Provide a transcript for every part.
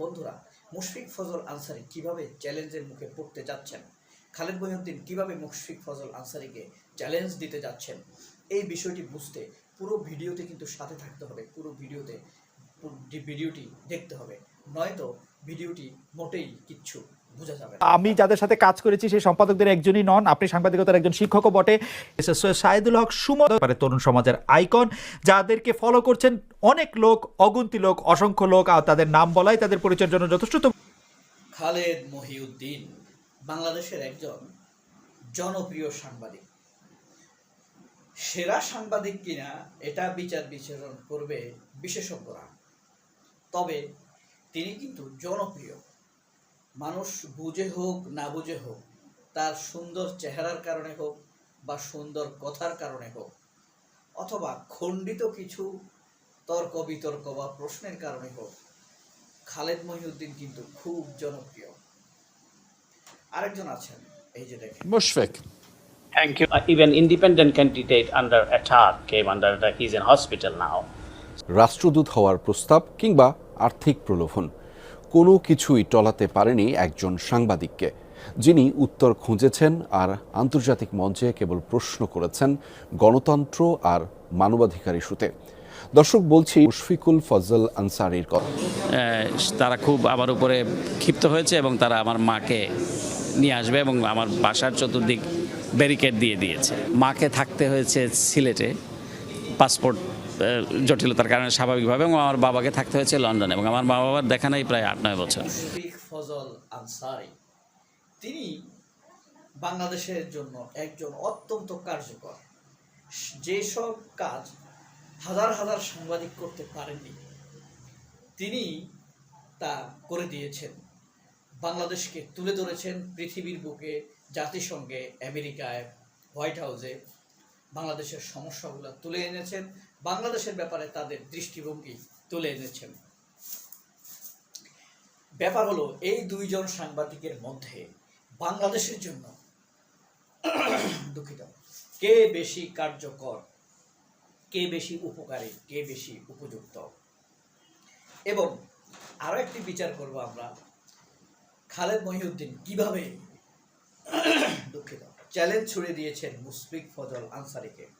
বন্ধুরা, মুশফিক ফজল আনসারি কীভাবে চ্যালেঞ্জের মুখে পড়তে যাচ্ছেন? খালেদ মহিউদ্দিন কীভাবে মুশফিক ফজল আনসারিকে চ্যালেঞ্জ দিতে যাচ্ছেন? এই বিষয়টি বুঝতে পুরো ভিডিওতে কিন্তু সাথে থাকতে হবে, পুরো ভিডিওতে ভিডিওটি দেখতে হবে। নয়তো ভিডিওটি মোটেই কিচ্ছু আমি যাদের সাথে কাজ করেছি সেই সম্পাদকদের একজনই নন আপনি সাংবাদিকতার একজন শিক্ষকও বটে। সাইদুল হক সুমন পারে তরুণ সমাজের আইকন যাদেরকে ফলো করছেন অনেক লোক অগুন্তি লোক অসংখ্য লোক আর তাদের নাম বলাই তাদের পরিচয়ের জন্য যথেষ্ট। খালেদ মহিউদ্দিন বাংলাদেশের একজন জনপ্রিয় সাংবাদিক। সেরা সাংবাদিক কিনা এটা বিচার বিচারণ করবে বিশেষজ্ঞরা। তবে তিনি কিন্তু জনপ্রিয়। মানুষ বুঝে হোক না বুঝে হোক তার সুন্দর চেহারার কারণে হোক বা সুন্দর কথার কারণে হোক অথবা খণ্ডিত কিছু তর্ক বিতর্ক বা প্রশ্নের কারণে হোক খালেদ মহিউদ্দিন কিন্তু খুব জনপ্রিয় আরেকজন আছেন এই যে দেখেন Mushfik. Thank you. Uh, even independent candidate under attack came under the, he's in hospital now. রাষ্ট্রদূত হওয়ার প্রস্তাব কিংবা আর্থিক প্রলোভন কোনো কিছুই টলাতে পারেনি একজন সাংবাদিককে। যিনি উত্তর খুঁজেছেন আর আন্তর্জাতিক মঞ্চে কেবল প্রশ্ন করেছেন গণতন্ত্র আর মানবাধিকার ইস্যুতে। দর্শক, বলছি মুশফিকুল ফজল আনসারির কথা। তারা খুব আমার উপরে ক্ষিপ্ত হয়েছে এবং তারা আমার মাকে নিয়ে আসবে এবং আমার বাসার চতুর্দিক ব্যারিকেড দিয়ে দিয়েছে। মাকে থাকতে হয়েছে সিলেটে। পাসপোর্ট জটিলতার কারণে স্বাভাবিকভাবে এবং আমার বাবাকে থাকতে হয়েছে লন্ডনে এবং আমার মা বাবার দেখা নাই প্রায় আট, নয় বছর। ফজল তিনি বাংলাদেশের জন্য একজন অত্যন্ত কার্যকর। যেসব কাজ হাজার হাজার সাংবাদিক করতে পারেননি, তিনি তা করে দিয়েছেন। বাংলাদেশকে তুলে ধরেছেন পৃথিবীর বুকে, জাতিসংঘে, আমেরিকায়, হোয়াইট হাউসে। বাংলাদেশের সমস্যাগুলো তুলে এনেছেন। বাংলাদেশের ব্যাপারে তাদের দৃষ্টিভঙ্গি তুলে এনেছেন। ব্যাপার হলো, এই দুইজন সাংবাদিকের মধ্যে বাংলাদেশের জন্য দুঃখিত। কে বেশি কার্যকর, কে বেশি উপকারী, কে বেশি উপযুক্ত? এবং আরও একটি বিচার করব আমরা। খালেদ মহিউদ্দিন কীভাবে দুঃখিত? চ্যালেঞ্জ ছুড়ে দিয়েছেন মুশফিক ফজল আনসারিকে।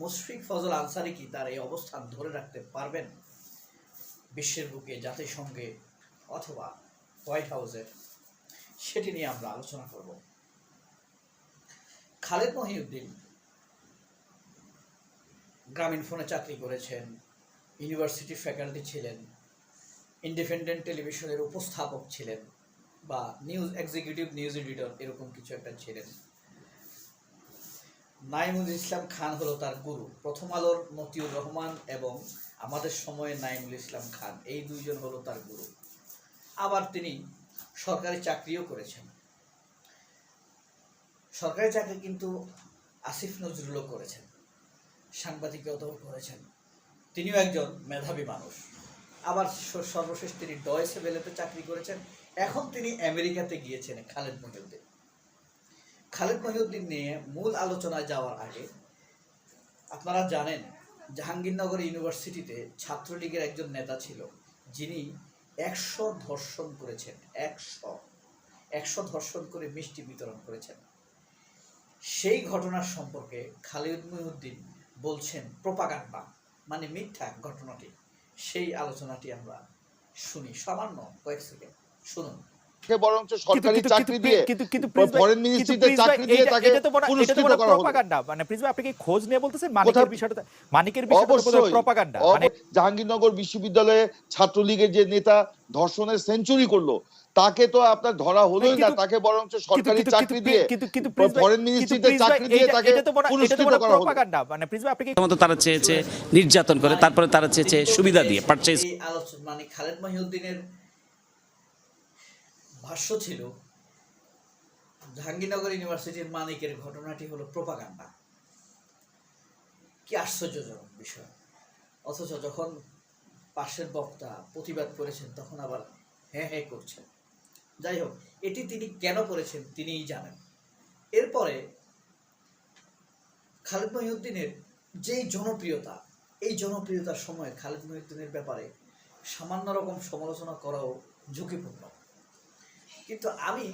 মুশফিক ফজল আনসারি কি তার এই অবস্থান ধরে রাখতে পারবেন? বিশ্বের বুকে জাতিসংঘে অথবা হোয়াইট হাউসের সেটি নিয়ে আমরা আলোচনা করব। খালেদ মহিউদ্দিন গ্রামীণ ফোনে চাকরি করেছেন, ইউনিভার্সিটি ফ্যাকাল্টি ছিলেন, ইন্ডিপেন্ডেন্ট টেলিভিশনের উপস্থাপক ছিলেন বা নিউজ এক্সিকিউটিভ নিউজ এডিটর এরকম কিছু একটা ছিলেন। নাইমুল ইসলাম খান হলো তার গুরু। প্রথম আলোর মতিউর রহমান এবং আমাদের সময়ে নাইমুল ইসলাম খান, এই দুইজন হলো তার গুরু। আবার তিনি সরকারি চাকরিও করেছেন। সরকারি চাকরি কিন্তু আসিফ নজরুলও করেছেন সাংবাদিকতাও করেছেন। তিনিও একজন মেধাবী মানুষ। আবার সর্বশেষ তিনি ডয়েসে বেলেতে চাকরি করেছেন। এখন তিনি আমেরিকাতে গিয়েছেন খালেদ মহিউদ্দিন। খালেদ মহিউদ্দিন নিয়ে মূল আলোচনায় যাওয়ার আগে আপনারা জানেন, জাহাঙ্গীরনগর ইউনিভার্সিটিতে ছাত্রলীগের একজন নেতা ছিল, যিনি একশো ধর্ষণ করেছেন, একশো একশো ধর্ষণ করে মিষ্টি বিতরণ করেছেন। সেই ঘটনার সম্পর্কে খালিদ মহিউদ্দিন বলছেন, প্রপাগান্ডা মানে মিথ্যা ঘটনাটি। সেই আলোচনাটি আমরা শুনি সামান্য কয়েক সেকেন্ড। শুনুন। তাকে বরঞ্চ সরকারি চাকরি দিয়ে কিন্তু- কিন্তু ফরেন মিনিস্ট্রিতে চাকরি দিয়ে তাকে পুরস্কৃত করা propaganda। মানে আপনি কি খোঁজ নিয়ে বলতেছেন? মানিকের বিষয়টা মানিকের বিষয়টা প্রপাগান্ডা মানে জাহাঙ্গীরনগর বিশ্ববিদ্যালয়ে ছাত্রলীগের যে নেতা ধর্ষণের সেঞ্চুরি করল তাকে তো আপনার ধরা হলোই না তাকে বরঞ্চ সরকারি চাকরি দিয়ে কিন্তু- কিন্তু ফরেন মিনিস্ট্রিতে চাকরি দিয়ে তাকে এটা তো বড়- এটা তো পুরস্কৃত করা হলো। মানে আপনি প্রথমত তারা চেয়েছে নির্যাতন করে তারপরে তারা চেয়েছে সুবিধা দিয়ে পারচেজ মানে খালেদ মহিউদ্দিনের ভাষ্য ছিল, জাহাঙ্গীরনগর ইউনিভার্সিটির মানিকের ঘটনাটি হলো প্রপাগান্ডা। কি আশ্চর্যজনক বিষয়। অথচ যখন পাশের বক্তা প্রতিবাদ করেছেন, তখন আবার হ্যাঁ হ্যাঁ করছেন। যাই হোক, এটি তিনি কেন করেছেন তিনিই জানেন। এরপরে খালেদ মহিউদ্দিনের যেই জনপ্রিয়তা, এই জনপ্রিয়তার সময় খালেদ মহিউদ্দিনের ব্যাপারে সামান্য রকম সমালোচনা করাও ঝুঁকিপূর্ণ। কিন্তু আমি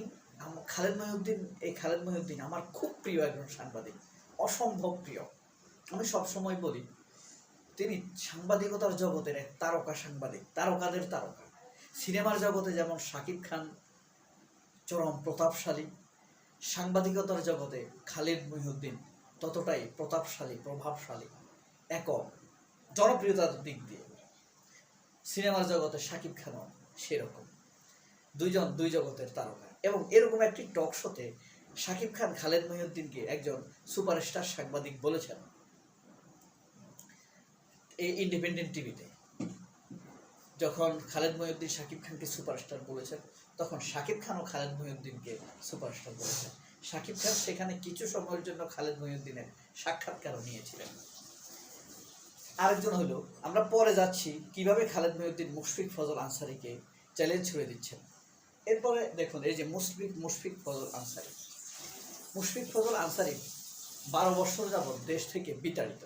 খালেদ মহিউদ্দিন, এই খালেদ মহিউদ্দিন আমার খুব প্রিয় একজন সাংবাদিক, অসম্ভব প্রিয়। আমি সবসময় বলি, তিনি সাংবাদিকতার জগতের এক তারকা সাংবাদিক, তারকাদের তারকা। সিনেমার জগতে যেমন শাকিব খান, চরম প্রতাপশালী, সাংবাদিকতার জগতে খালিদ মহিউদ্দিন ততটাই প্রতাপশালী, প্রভাবশালী একক জনপ্রিয়তার দিক দিয়ে। সিনেমার জগতে শাকিব খানও সেরকম। দুইজন, দুই জগতের তারকা। এবং এরকম একটি টক শোতে শাকিব খান, খালেদ মহিউদ্দিনকে একজন সুপারস্টার সাংবাদিক বলেছেন। এই ইন্ডিপেন্ডেন্ট টিভিতে যখন খালেদ মহিউদ্দিন শাকিব খানকে সুপারস্টার বলেছেন, তখন শাকিব খানও খালেদ মহিউদ্দিনকে সুপারস্টার বলেছেন। শাকিব খান সেখানে কিছু সময়ের জন্য খালেদ মহিউদ্দিনের সাক্ষাৎকারও নিয়েছিলেন। আরেকজন হলো, আমরা পরে যাচ্ছি কীভাবে খালেদ মহিউদ্দিন মুশফিক ফজল আনসারিকে চ্যালেঞ্জ ছুড়ে দিচ্ছেন। এরপরে দেখুন, এই যে মুশফিক মুশফিক ফজল আনসারি। মুশফিক ফজল আনসারি বারো বছর যাবৎ দেশ থেকে বিতাড়িত।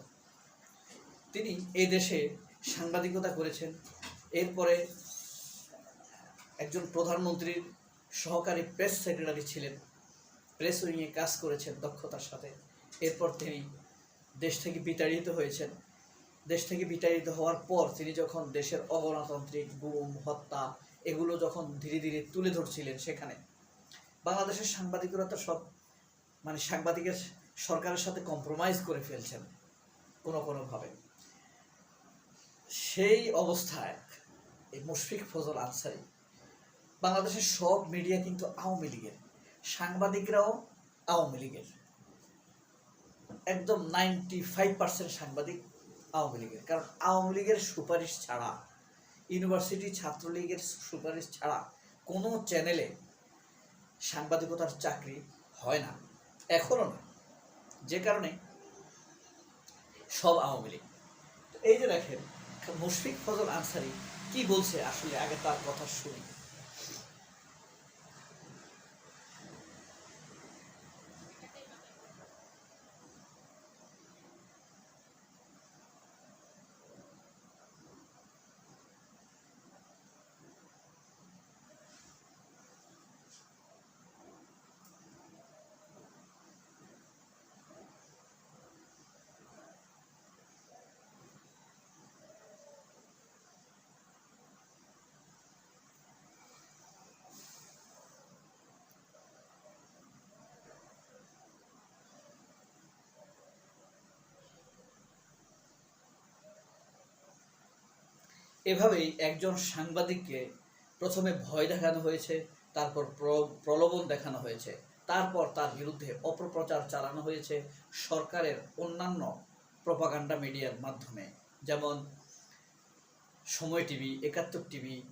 তিনি এই দেশে সাংবাদিকতা করেছেন। এরপরে একজন প্রধানমন্ত্রীর সহকারী প্রেস সেক্রেটারি ছিলেন। প্রেস উইংয়ে কাজ করেছেন দক্ষতার সাথে। এরপর তিনি দেশ থেকে বিতাড়িত হয়েছেন। দেশ থেকে বিতাড়িত হওয়ার পর তিনি যখন দেশের অগণতান্ত্রিক গুম, হত্যা এগুলো যখন ধীরে ধীরে তুলে ধরছিলেন সেখানে, বাংলাদেশের সাংবাদিকরা তো সব মানে সাংবাদিকের সরকারের সাথে কম্প্রোমাইজ করে ফেলছেন কোনো কোনোভাবে। সেই অবস্থায় এই মুশফিক ফজল আনসারি, বাংলাদেশের সব মিডিয়া কিন্তু আওয়ামী লীগের, সাংবাদিকরাও আওয়ামী লীগের। একদম নাইনটি ফাইভ পার্সেন্ট সাংবাদিক আওয়ামী লীগের, কারণ আওয়ামী লীগের সুপারিশ ছাড়া ইউনিভার্সিটি ছাত্রলীগের সুপারিশ ছাড়া কোনো চ্যানেলে সাংবাদিকতার চাকরি হয় না, এখনও না। যে কারণে সব আওয়ামী লীগ। এই যে দেখেন, মুশফিক ফজল আনসারি কি বলছে আসলে? আগে তার কথা শুনি। এভাবেই একজন সাংবাদিককে প্রথমে ভয় দেখানো হয়েছে, তারপর প্র- প্রলোভন দেখানো হয়েছে, তারপর তার বিরুদ্ধে অপপ্রচার চালানো হয়েছে সরকারের অন্যান্য প্রপাগান্ডা মিডিয়ার মাধ্যমে। যেমন সময় টিভি, একাত্তর টিভি,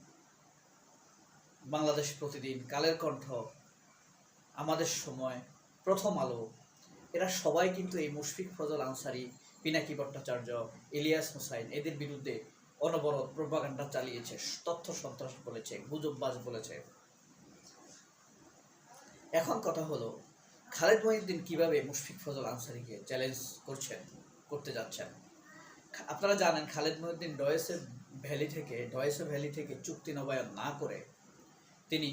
বাংলাদেশ প্রতিদিন, কালের কণ্ঠ, আমাদের সময়, প্রথম আলো। এরা সবাই কিন্তু এই মুশফিক ফজল আনসারি, পিনাকি ভট্টাচার্য, ইলিয়াস হোসাইন, এদের বিরুদ্ধে অনবরত প্রোপাগান্ডা চালিয়েছে, তথ্য সন্ত্রাস বলেছে, গুজববাজ বলেছে। এখন কথা হলো, খালেদ মহিউদ্দিন কীভাবে মুশফিক ফজল আনসারিকে চ্যালেঞ্জ করছেন, করতে যাচ্ছেন? আপনারা জানেন খালেদ মহিউদ্দিন ডয়েসের ভ্যালি থেকে, ডয়েসের ভ্যালি থেকে চুক্তি নবায়ন না করে তিনি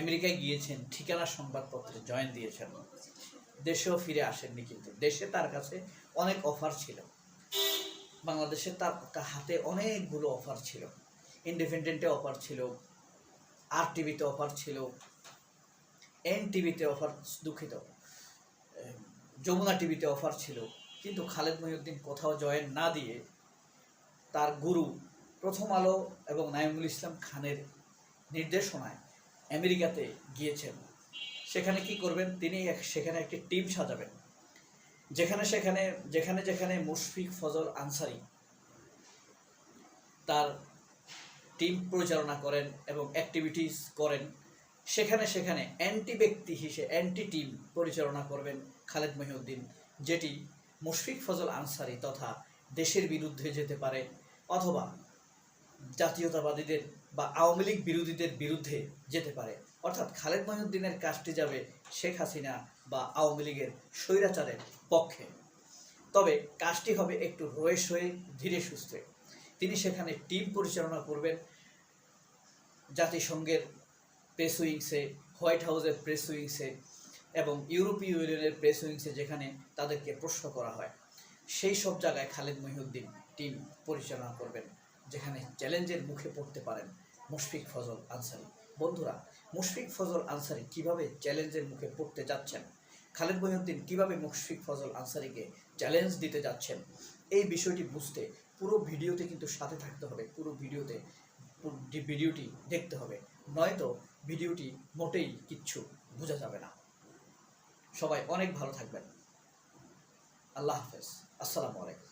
আমেরিকায় গিয়েছেন, ঠিকানা সংবাদপত্রে জয়েন দিয়েছেন। দেশেও ফিরে আসেননি কিন্তু, দেশে তার কাছে অনেক অফার ছিল। বাংলাদেশে তার হাতে অনেকগুলো অফার ছিল। ইন্ডিপেন্ডেন্টে অফার ছিল আর টিভিতে অফার ছিল এন টিভিতে অফার দুঃখিত, যমুনা টিভিতে অফার ছিল। কিন্তু খালেদ মহিউদ্দিন কোথাও জয়েন না দিয়ে তার গুরু প্রথম আলো এবং নাইমুল ইসলাম খানের নির্দেশনায় আমেরিকাতে গিয়েছেন। সেখানে কি করবেন? তিনি সেখানে একটি টিম সাজাবেন। যেখানে সেখানে, যেখানে যেখানে মুশফিক ফজল আনসারি তার টিম পরিচালনা করেন এবং অ্যাক্টিভিটিস করেন, সেখানে সেখানে অ্যান্টি ব্যক্তি হিসেবে অ্যান্টি টিম পরিচালনা করবেন খালেদ মহিউদ্দিন, যেটি মুশফিক ফজল আনসারি তথা দেশের বিরুদ্ধে যেতে পারে অথবা জাতীয়তাবাদীদের বা আওয়ামী লীগ বিরোধীদের বিরুদ্ধে যেতে পারে। অর্থাৎ খালেদ মহিউদ্দিনের কাজটি যাবে শেখ হাসিনা বা আওয়ামী লীগের স্বৈরাচারের পক্ষে। তবে কাজটি হবে একটু রয়ে সয়ে ধীরে সুস্থে। তিনি সেখানে টিম পরিচালনা করবেন। জাতিসংঘের প্রেস উইংসে হোয়াইট হাউসের প্রেস উইংসে এবং ইউরোপীয় ইউনিয়নের প্রেস উইংসে যেখানে তাদেরকে প্রশ্ন করা হয়। সেই সব জায়গায় খালেদ মহিউদ্দিন টিম পরিচালনা করবেন, যেখানে চ্যালেঞ্জের মুখে পড়তে পারেন মুশফিক ফজল আনসারি। বন্ধুরা, মুশফিক ফজল আনসারি কীভাবে চ্যালেঞ্জের মুখে পড়তে যাচ্ছেন? খালেদ মহিউদ্দিন কীভাবে মুশফিক ফজল আনসারিকে চ্যালেঞ্জ দিতে যাচ্ছেন, এই বিষয়টি বুঝতে পুরো ভিডিওতে কিন্তু সাথে থাকতে হবে, পুরো ভিডিওতে ভিডিওটি দেখতে হবে, নয়তো ভিডিওটি মোটেই কিচ্ছু বোঝা যাবে না। সবাই অনেক ভালো থাকবেন। আল্লাহ হাফেজ। আসসালামু আলাইকুম।